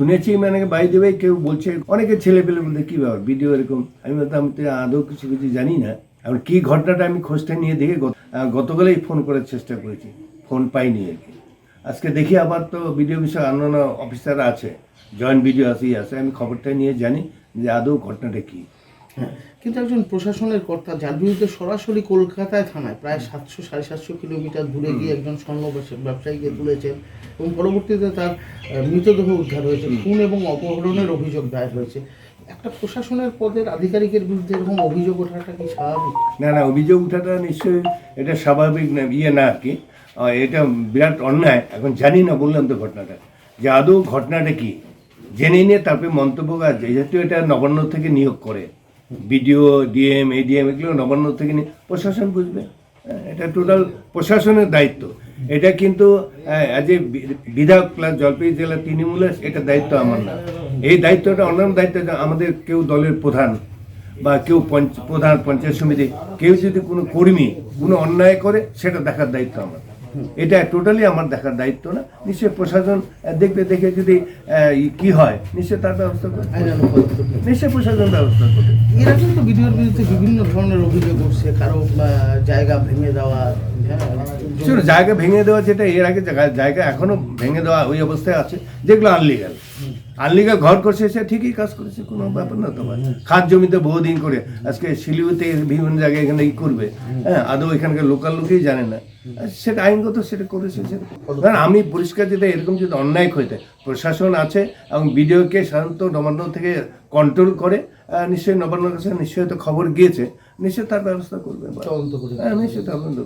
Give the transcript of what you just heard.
শুনেছি মানে বাই দেবে কেউ বলছে, অনেকে ছেলে পেলে বলতে কি ব্যাপার ভিডিও এরকম, আমি বলতাম আদৌ কিছু কিছু জানি না? এখন কি ঘটনাটা আমি খোঁজটা নিয়ে দেখে গত- গতকালেই ফোন করার চেষ্টা করেছি ফোন পাইনি আর কি। আজকে দেখি আবার তো ভিডিও বিষয়ে অন্যান্য অফিসার আছে জয়েন্ট ভিডিও আছেই আছে, আমি খবরটা নিয়ে জানি যে আদৌ ঘটনাটা কী। হ্যাঁ কিন্তু একজন প্রশাসনের কর্তা যার বিরুদ্ধে সরাসরি কলকাতায় থানায় প্রায় সাতশো সাড়ে সাতশো কিলোমিটার দূরে গিয়ে একজন স্বর্ণ ব্যবসায়ীকে তুলেছেন এবং পরবর্তীতে তার মৃতদেহ উদ্ধার হয়েছে খুন এবং অপহরণের অভিযোগ দায়ের হয়েছে। একটা প্রশাসনের পদের আধিকারিকের বিরুদ্ধে এরকম অভিযোগ ওঠাটা কি স্বাভাবিক? না না অভিযোগ ওঠাটা নিশ্চয়ই এটা স্বাভাবিক না ইয়ে না আর কি। এটা বিরাট অন্যায় এখন জানি না বললাম তো ঘটনাটা। যে আদৌ ঘটনাটা কি? জেনে নিয়ে তারপরে মন্তব্য যেহেতু এটা নবান্ন থেকে নিয়োগ করে। বিডিও ডিএম এডিএম এগুলো নবান্ন থেকে নিয়ে প্রশাসন বুঝবে। হ্যাঁ, এটা টোটাল প্রশাসনের দায়িত্ব। এটা কিন্তু অ্যাজ এ বিধায়ক প্লাস জলপাইগুড়ি জেলা তৃণমূলের এটা দায়িত্ব আমার না। এই দায়িত্বটা অন্যান্য দায়িত্ব আমাদের কেউ দলের প্রধান বা কেউ প্রধান পঞ্চায়েত সমিতি কেউ যদি কোনো কর্মী কোনো অন্যায় করে সেটা দেখার দায়িত্ব আমার। এটা টোটালি আমার দেখার দায়িত্ব না। নিশ্চয়ই প্রশাসন দেখবে দেখে যদি কি হয় নিশ্চয়ই তার ব্যবস্থা করবে। নিশ্চয়ই প্রশাসন ব্যবস্থা করবে। এরা কিন্তু ভিডিওর বিরুদ্ধে বিভিন্ন ধরনের অভিযোগ উঠছে কারও জায়গা ভেঙে দেওয়া হ্যাঁ জায়গা ভেঙে দেওয়া যেটা এর আগে জায়গা- জায়গা এখনও ভেঙে দেওয়া ওই অবস্থায় আছে যেগুলো আনলিগাল আনলিগাল ঘর করছে সে ঠিকই কাজ করেছে কোনো ব্যাপার না তো খাদ জমিতে বহুদিন করে আজকে শিলিগুড়িতে বিভিন্ন জায়গায় এখানে ই করবে হ্যাঁ আদৌ এখানকার লোকাল লোকেই জানে না। সেটা আইনগত সেটা করেছে কারণ আমি পরিষ্কার যেটা এরকম যদি অন্যায় হইতে প্রশাসন আছে এবং বিডিওকে সাধারণত নবান্ন থেকে কন্ট্রোল করে নিশ্চয়ই নবান্নর কাছে নিশ্চয়ই তো খবর গিয়েছে নিশ্চয়ই তার ব্যবস্থা করবে হ্যাঁ নিশ্চয়ই তদন্ত